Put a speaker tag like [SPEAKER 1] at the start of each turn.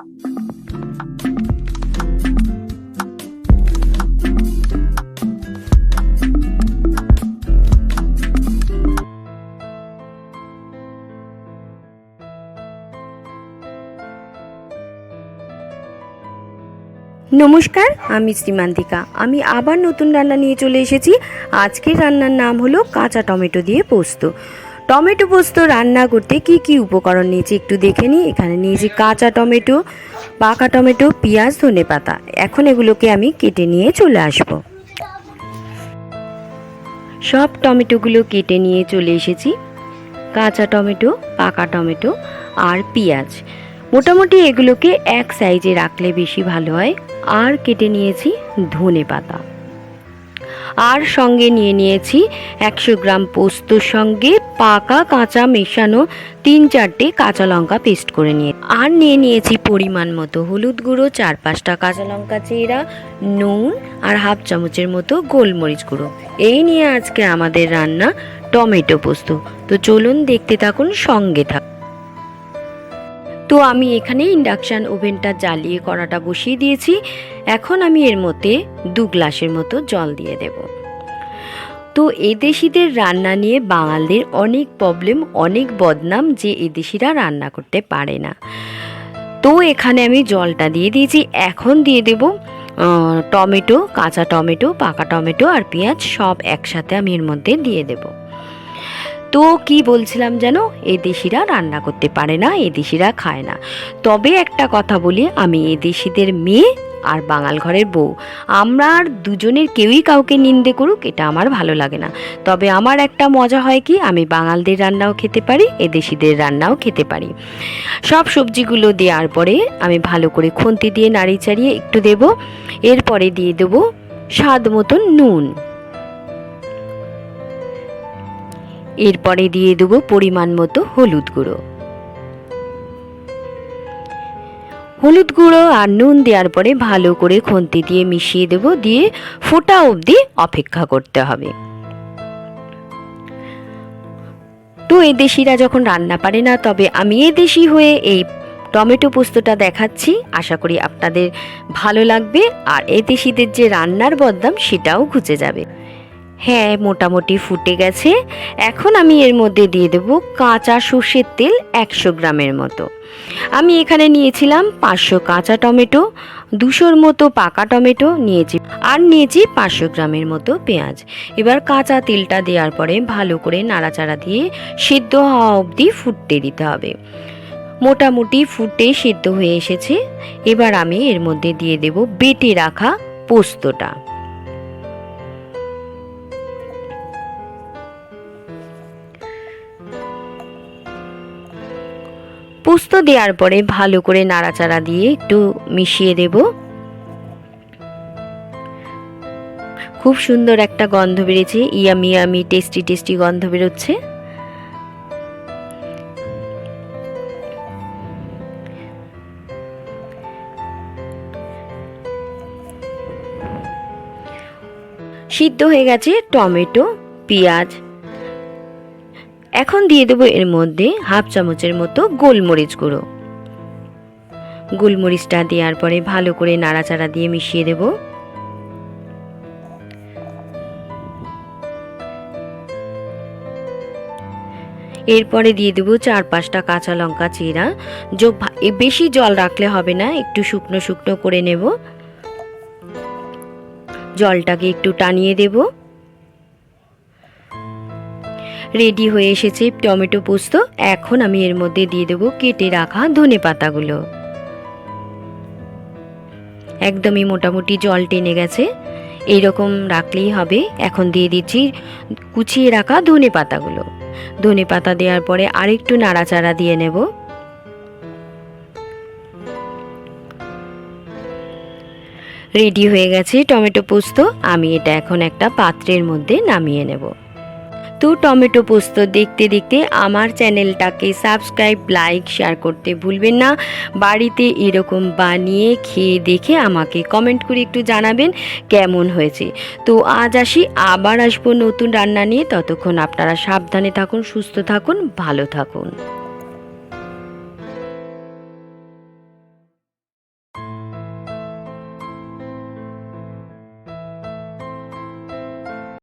[SPEAKER 1] নমস্কার, আমি শ্রীমান্তিকা। আমি আবার নতুন রান্না নিয়ে চলে এসেছি। আজকের রান্নার নাম হলো কাঁচা টমেটো দিয়ে পোস্ত। টমেটো পোস্ত রান্না করতে কি কি উপকরণ নিয়েছি একটু দেখে নিই। এখানে নিয়েছি কাঁচা টমেটো, পাকা টমেটো, পেঁয়াজ, ধনে পাতা। এখন এগুলোকে আমি কেটে নিয়ে চলে আসব। সব টমেটোগুলো কেটে নিয়ে চলে এসেছি। কাঁচা টমেটো, পাকা টমেটো আর পেঁয়াজ। মোটামুটি এগুলোকে এক সাইজে রাখলে বেশি ভালো হয়। আর কেটে নিয়েছি ধনে পাতা। আর সঙ্গে নিয়ে নিয়েছি একশো গ্রাম পোস্তর সঙ্গে পাকা কাঁচা মেশানো তিন চারটে কাঁচা লঙ্কা পেস্ট করে নিয়ে। আর নিয়ে নিয়েছি পরিমাণ মতো হলুদ গুঁড়ো, চার পাঁচটা কাঁচা লঙ্কা চেরা, নুন আর হাফ চামচের মতো গোলমরিচ গুঁড়ো। এই নিয়ে আজকে আমাদের রান্না টমেটো পোস্ত। তো চলুন দেখতে থাকুন সঙ্গে থাকুন। তো আমি এখানে ইন্ডাকশান ওভেনটা জ্বালিয়ে কড়াটা বসিয়ে দিয়েছি। এখন আমি এর মধ্যে দু গ্লাসের মতো জল দিয়ে দেব। তো এদেশিদের রান্না নিয়ে বাঙালদের অনেক প্রবলেম অনেক বদনাম যে এদেশিরা রান্না করতে পারে না। তো এখানে আমি জলটা দিয়ে দিয়েছি। এখন দিয়ে দেব টমেটো, কাঁচা টমেটো, পাকা টমেটো আর পেঁয়াজ সব একসাথে আমি এর মধ্যে দিয়ে দেবো। তো কি বলছিলাম যেন এদেশিরা রান্না করতে পারে না এদেশিরা খায় না। তবে একটা কথা বলি, আমি এদেশিদের মেয়ে আর বাঙাল ঘরের বউ। আমরা আর দুজনের কেউই কাউকে নিন্দে করুক, এটা আমার ভালো লাগে না। তবে আমার একটা মজা হয় কি, আমি বাঙালদের রান্নাও খেতে পারি এদেশিদের রান্নাও খেতে পারি। সব সবজিগুলো দেওয়ার পরে আমি ভালো করে খুন্তি দিয়ে নাড়ি চাড়িয়ে একটু দেব। এরপরে দিয়ে দেবো স্বাদ মতন নুন। এরপরে দিয়ে দেবো পরিমাণ মতো হলুদ গুঁড়ো। হলুদ গুঁড়ো আর নুন দেওয়ার পরে ভালো করে খুন্তি দিয়ে মিশিয়ে দেব, দিয়ে ফোটা অবধি অপেক্ষা করতে হবে। তো এদেশিরা যখন রান্না পারে না, তবে আমি এ এদেশি হয়ে এই টমেটো পোস্তটা দেখাচ্ছি। আশা করি আপনাদের ভালো লাগবে, আর এ এদেশিদের যে রান্নার বদনাম, সেটাও ঘুচে যাবে। হ্যাঁ মোটামুটি ফুটে গেছে। এখন আমি এর মধ্যে দিয়ে দেব কাঁচা সর্ষের তেল একশো গ্রামের মতো। আমি এখানে নিয়েছিলাম পাঁচশো কাঁচা টমেটো, দুশোর মতো পাকা টমেটো নিয়েছি আর নিয়েছি পাঁচশো গ্রামের মতো পেঁয়াজ। এবার কাঁচা তেলটা দেওয়ার পরে ভালো করে নাড়াচাড়া দিয়ে সিদ্ধ হওয়া অবধি ফুটতে দিতে হবে। মোটামুটি ফুটে সিদ্ধ হয়ে এসেছে। এবার আমি এর মধ্যে দিয়ে দেব বেটে রাখা পোস্তটা। পোস্ত দেওয়ার পরে ভালো করে নাড়াচাড়া দিয়ে একটু মিশিয়ে দেব। খুব সুন্দর একটা গন্ধ বেরিয়েছে, ইয়ামি ইয়ামি, টেস্টি টেস্টি গন্ধ বেরোচ্ছে। সিদ্ধ হয়ে গেছে টমেটো, পেঁয়াজ এখন দিয়ে দেবো এর মধ্যে হাফ চামচের মতো গোলমরিচ গুঁড়ো। গোলমরিচটা দেওয়ার পরে ভালো করে নাড়াচাড়া দিয়ে মিশিয়ে দেব। এরপরে দিয়ে দেবো চার পাঁচটা কাঁচা লঙ্কা চিরা যোগ বেশি জল রাখলে হবে না, একটু শুকনো শুকনো করে নেব। জলটাকে একটু টানিয়ে দেবো। রেডি হয়ে এসেছে টমেটো পোস্ত। এখন আমি এর মধ্যে দিয়ে দেবো কেটে রাখা ধনে পাতাগুলো। একদমই মোটামুটি জল টেনে গেছে। এইরকম রাখলেই হবে। এখন দিয়ে দিচ্ছি কুচিয়ে রাখা ধনে পাতাগুলো। ধনে পাতা দেওয়ার পরে আরেকটু নাড়াচাড়া দিয়ে নেব। রেডি হয়ে গেছে টমেটো পোস্ত। আমি এটা এখন একটা পাত্রের মধ্যে নামিয়ে নেব। তো টমেটো পোস্ত দেখতে দেখতে আমার চ্যানেলটাকে সাবস্ক্রাইব, লাইক, শেয়ার করতে ভুলবেন না। বাড়িতে এরকম বানিয়ে খেয়ে দেখে আমাকে কমেন্ট করে একটু জানাবেন কেমন হয়েছে। তো আজ আসি, আবার আসব নতুন রান্না নিয়ে। ততক্ষণ আপনারা সাবধানে থাকুন, সুস্থ থাকুন, ভালো থাকুন।